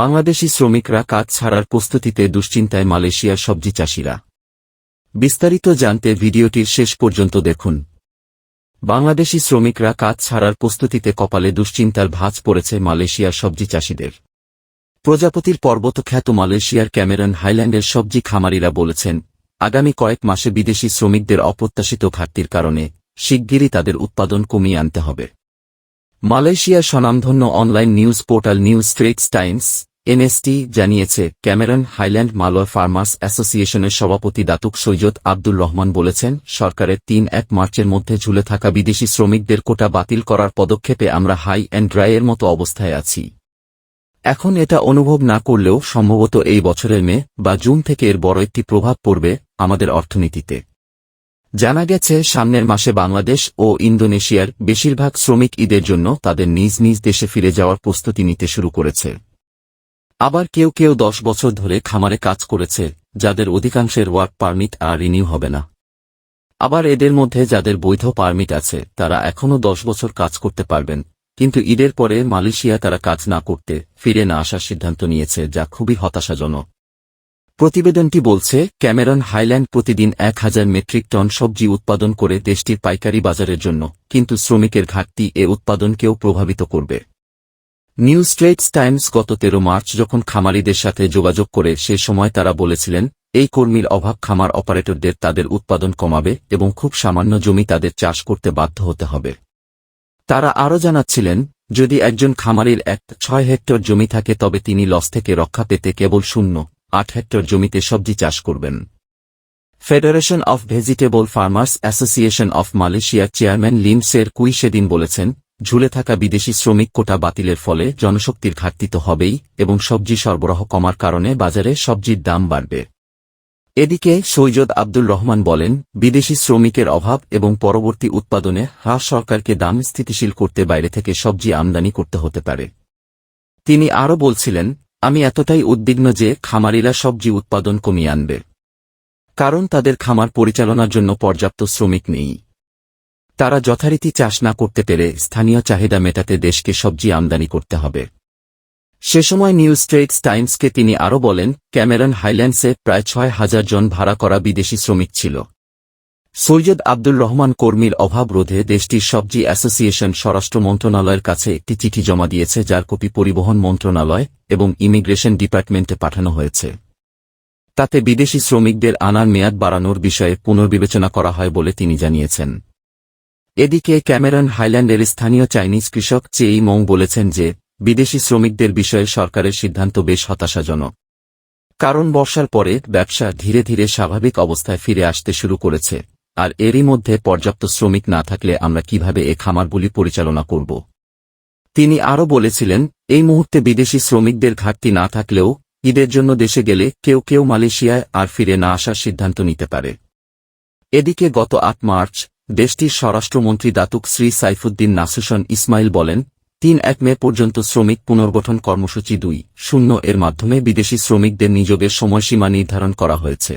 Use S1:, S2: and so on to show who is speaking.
S1: বাংলাদেশি শ্রমিকরা কাজ ছাড়ার প্রস্তুতিতে দুশ্চিন্তায় মালয়েশিয়ার সবজি চাষিরা। বিস্তারিত জানতে ভিডিওটির শেষ পর্যন্ত দেখুন। বাংলাদেশি শ্রমিকরা কাজ ছাড়ার প্রস্তুতিতে কপালে দুশ্চিন্তার ভাঁজ পড়েছে মালয়েশিয়ার সবজি চাষিদের। প্রজাপতির পর্বত খ্যাত মালয়েশিয়ার ক্যামেরন হাইল্যান্ডের সবজি খামারিরা বলেছেন, আগামী কয়েক মাসে বিদেশি শ্রমিকদের অপ্রত্যাশিত ঘাটতির কারণে শিগগিরই তাদের উৎপাদন কমিয়ে আনতে হবে। মালয়েশিয়ার স্বনামধন্য online news portal news Straits Times, NST, জানিয়েছে, ক্যামেরন হাইল্যান্ড মালয় ফার্মার্স অ্যাসোসিয়েশনের সভাপতি দাতুক সৈয়দ আব্দুল রহমান বলেছেন, সরকারের তিন এক মার্চের মধ্যে ঝুলে থাকা বিদেশি শ্রমিকদের কোটা বাতিল করার পদক্ষেপে আমরা হাই অ্যান্ড ড্রাইয়ের মতো অবস্থায় আছি। এখন এটা অনুভব না করলেও সম্ভবত এই বছরের মে বা জুন থেকে এর বড় একটি প্রভাব পড়বে আমাদের অর্থনীতিতে। জানা গেছে, সামনের মাসে বাংলাদেশ ও ইন্দোনেশিয়ার বেশিরভাগ শ্রমিক ঈদের জন্য তাদের নিজ নিজ দেশে ফিরে যাওয়ার প্রস্তুতি নিতে শুরু করেছে। আবার কেউ কেউ দশ বছর ধরে খামারে কাজ করেছে, যাদের অধিকাংশের ওয়ার্ক পারমিট আর রিনিউ হবে না। আবার এদের মধ্যে যাদের বৈধ পারমিট আছে, তারা এখনও দশ বছর কাজ করতে পারবেন, কিন্তু ঈদের পরে মালয়েশিয়া তারা কাজ না করতে, ফিরে না আসার সিদ্ধান্ত নিয়েছে, যা খুবই হতাশাজনক। প্রতিবেদনটি বলছে, ক্যামেরন হাইল্যান্ড প্রতিদিন এক হাজার মেট্রিক টন সবজি উৎপাদন করে দেশটির পাইকারি বাজারের জন্য, কিন্তু শ্রমিকের ঘাটতি এ উৎপাদনকেও প্রভাবিত করবে। নিউ স্ট্রেটস টাইমস গত তেরো মার্চ যখন খামারিদের সাথে যোগাযোগ করে সে সময় তারা বলেছিলেন, এই কর্মীর অভাব খামার অপারেটরদের তাদের উৎপাদন কমাবে এবং খুব সামান্য জমি তাদের চাষ করতে বাধ্য হতে হবে। তারা আরও জানাচ্ছিলেন, যদি একজন খামারির এক ছয় হেক্টর জমি থাকে তবে তিনি লস থেকে রক্ষা পেতে কেবল শূন্য আট হেক্টর জমিতে সবজি চাষ করবেন। Federation of Vegetable Farmers Association of মালয়েশিয়ার চেয়ারম্যান লিম সের কুই সেদিন বলেছেন, ঝুলে থাকা বিদেশি শ্রমিক কোটা বাতিলের ফলে জনশক্তির ঘাটতি তো হবেই এবং সবজি সরবরাহ কমার কারণে বাজারে সবজির দাম বাড়বে। এদিকে সৈয়দ আব্দুল রহমান বলেন, বিদেশি শ্রমিকের অভাব এবং পরবর্তী উৎপাদনে হ্রাস সরকারকে দাম স্থিতিশীল করতে বাইরে থেকে সবজি আমদানি করতে হতে পারে। তিনি আরও বলছিলেন আমি এতটাই উদ্বিগ্ন যে খামারিরা সবজি উৎপাদন কমিয়ে আনবে। কারণ তাদের খামার পরিচালনার জন্য পর্যাপ্ত শ্রমিক নেই। তারা যথারীতি চাষ না করতে পেরে স্থানীয় চাহিদা মেটাতে দেশকে সবজি আমদানি করতে হবে। সে সময় নিউ স্ট্রেটস টাইমসকে তিনি আরও বলেন, ক্যামেরন হাইল্যান্ডসে প্রায় ছয় হাজার জন ভাড়া করা বিদেশি শ্রমিক ছিল। সৈয়দ আব্দুল রহমান কর্মীর অভাব রোধে দেশটির সবজি অ্যাসোসিয়েশন স্বরাষ্ট্র মন্ত্রণালয়ের কাছে একটি চিঠি জমা দিয়েছে, যার কপি পরিবহন মন্ত্রণালয় এবং ইমিগ্রেশন ডিপার্টমেন্টে পাঠানো হয়েছে। তাতে বিদেশি শ্রমিকদের আনার মেয়াদ বাড়ানোর বিষয়ে পুনর্বিবেচনা করা হয় বলে তিনি জানিয়েছেন। এদিকে ক্যামেরন হাইল্যান্ডের স্থানীয় চাইনিজ কৃষক চেই মং বলেছেন যে, বিদেশি শ্রমিকদের বিষয়ে সরকারের সিদ্ধান্ত বেশ হতাশাজনক। কারণ বর্ষার পরে ব্যবসা ধীরে ধীরে স্বাভাবিক অবস্থায় ফিরে আসতে শুরু করেছে, আর এরই মধ্যে পর্যাপ্ত শ্রমিক না থাকলে আমরা কীভাবে এ খামারগুলি পরিচালনা করব? তিনি আরও বলেছিলেন, এই মুহূর্তে বিদেশি শ্রমিকদের ঘাটতি না থাকলেও, ঈদের জন্য দেশে গেলে কেউ কেউ মালয়েশিয়ায় আর ফিরে না আসার সিদ্ধান্ত নিতে পারে। এদিকে গত আট মার্চ, দেশটির স্বরাষ্ট্রমন্ত্রী Datuk Seri Saifuddin Nasution Ismail বলেন, তিন এক মে পর্যন্ত শ্রমিক পুনর্গঠন কর্মসূচি দুই শূন্য এর মাধ্যমে বিদেশি শ্রমিকদের নিযোগের সময়সীমা নির্ধারণ করা হয়েছে।